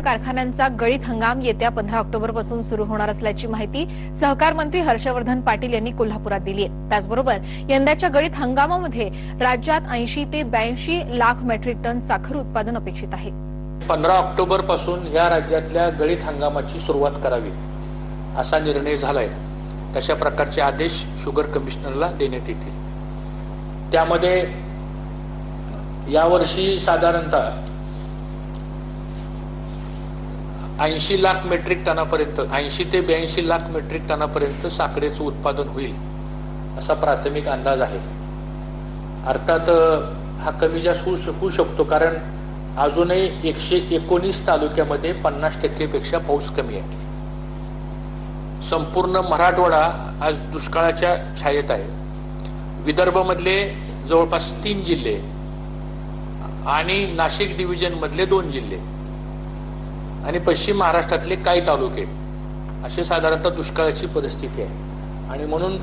कारखान्यांचा गळीत हंगाम येत्या पंधरा ऑक्टोबरपासून सुरू होणार असल्याची माहिती सहकार मंत्री हर्षवर्धन पाटील यांनी कोल्हापुरात दिली आहे. त्याचबरोबर यंदाच्या गळीत हंगामामध्ये राज्यात ऐंशी ते ब्याऐंशी लाख मेट्रिक टन साखर उत्पादन अपेक्षित आहे. पंधरा ऑक्टोबरपासून या राज्यातल्या गळीत हंगामाची सुरुवात करावी असा निर्णय झालाय. तशा प्रकारचे आदेश शुगर कमिशनरला देण्यात येतील. त्यामध्ये यावर्षी साधारणतः ऐंशी लाख मेट्रिक टनापर्यंत ऐंशी ते ब्याऐंशी लाख मेट्रिक टनापर्यंत साखरेचं उत्पादन होईल असा प्राथमिक अंदाज आहे. अर्थात हा कमी जास्त होऊ शकू शकतो कारण अजूनही एकशे एकोणीस तालुक्यामध्ये पन्नास टक्केपेक्षा पाऊस कमी आहे. संपूर्ण मराठवाडा आज दुष्काळाच्या छायेत आहे. विदर्भमधले जवळपास तीन जिल्हे आणि नाशिक डिव्हिजनमधले दोन जिल्हे. आणि पश्चिम महाराष्ट्रातले काही तालुके अशी साधारणतः दुष्काळाची परिस्थिती आहे. आणि म्हणून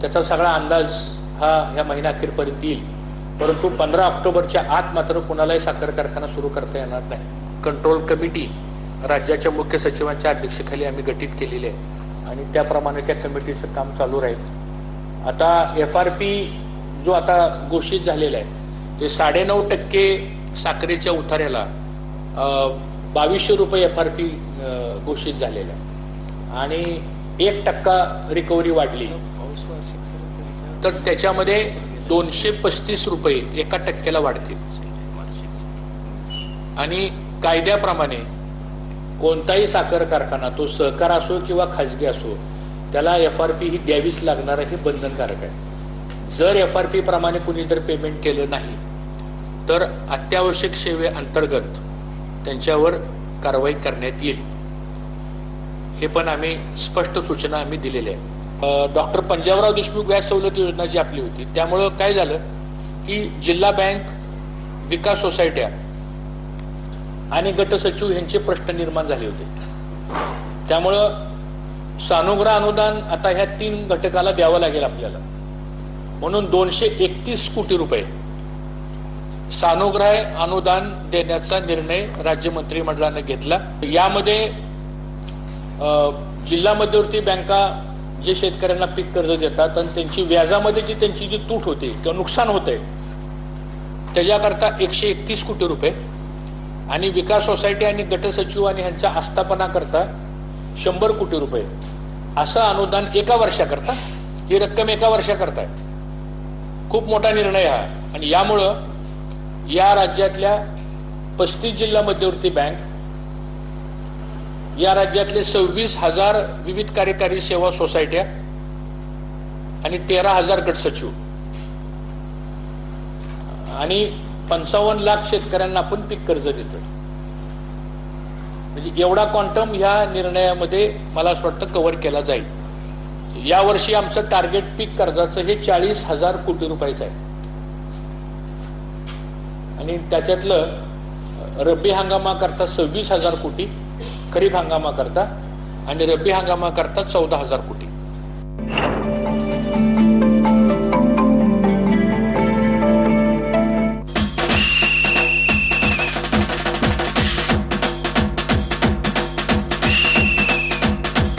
त्याचा सगळा अंदाज हा ह्या महिन्याअखेरपर्यंत येईल. परंतु पंधरा ऑक्टोबरच्या आत मात्र कुणालाही साखर कारखाना सुरू करता येणार नाही. कंट्रोल कमिटी राज्याच्या मुख्य सचिवांच्या अध्यक्षतेखाली आम्ही गठीत केलेली आहे. आणि त्याप्रमाणे त्या कमिटीचं काम चालू राहील. आता एफ आर पी जो आता घोषित झालेला आहे ते साडेनऊ टक्के साखरेच्या उतार्याला बावीसशे रुपये एफ आर पी घोषित झालेला आणि एक टक्का रिकव्हरी वाढली. तर त्याच्यामध्ये दोनशे पस्तीस रुपये एका टक्क्याला वाढतील. आणि कायद्याप्रमाणे कोणताही साखर कारखाना तो सहकार असो किंवा खाजगी असो त्याला एफ आर पी ही द्यावीच लागणार हे बंधनकारक आहे. जर एफ आर पी प्रमाणे कुणी जर पेमेंट केलं नाही तर अत्यावश्यक सेवे अंतर्गत त्यांच्यावर कारवाई करण्यात येईल. हे पण आम्ही स्पष्ट सूचना आम्ही दिलेल्या आहे डॉक्टर पंजाबराव देशमुख व्याज सवलत योजना जी आपली होती त्यामुळं काय झालं की जिल्हा बँक विकास सोसायट्या आणि गट सचिव यांचे प्रश्न निर्माण झाले होते. त्यामुळं सानुग्रह अनुदान आता ह्या तीन घटकाला द्यावं लागेल आपल्याला. म्हणून दोनशे एकतीस कोटी रुपये सानुग्रह अनुदान देण्याचा निर्णय राज्य मंत्रिमंडळानं घेतला. यामध्ये जिल्हा मध्यवर्ती बँका जे शेतकऱ्यांना पीक कर्ज देतात आणि त्यांची व्याजामध्ये जी त्यांची जी तूट होते किंवा नुकसान होते त्याच्याकरता एकशे एकतीस कोटी रुपये आणि विकास सोसायटी आणि गट सचिव आणि ह्यांच्या आस्थापनाकरता शंभर कोटी रुपये. असं अनुदान एका वर्षाकरता ही रक्कम एका वर्षाकरता आहे. खूप मोठा निर्णय हा. आणि यामुळं या राज्यातल्या पस्तीस जिल्हा मध्यवर्ती बँक या राज्यातले सव्वीस हजार विविध कार्यकारी सेवा सोसायट्या आणि तेरा हजार गट सचिव. आणि पंचावन्न लाख शेतकऱ्यांना आपण पीक कर्ज देतो म्हणजे एवढा क्वांटम ह्या निर्णयामध्ये मला असं वाटतं कव्हर केला जाईल. यावर्षी आमचं टार्गेट पीक कर्जाचं हे चाळीस हजार कोटी रुपयाचं आहे. आणि त्याच्यातलं रब्बी हंगामाकरता सव्वीस हजार कोटी खरीप हंगामाकरता आणि रब्बी हंगामाकरता चौदा हजार कोटी.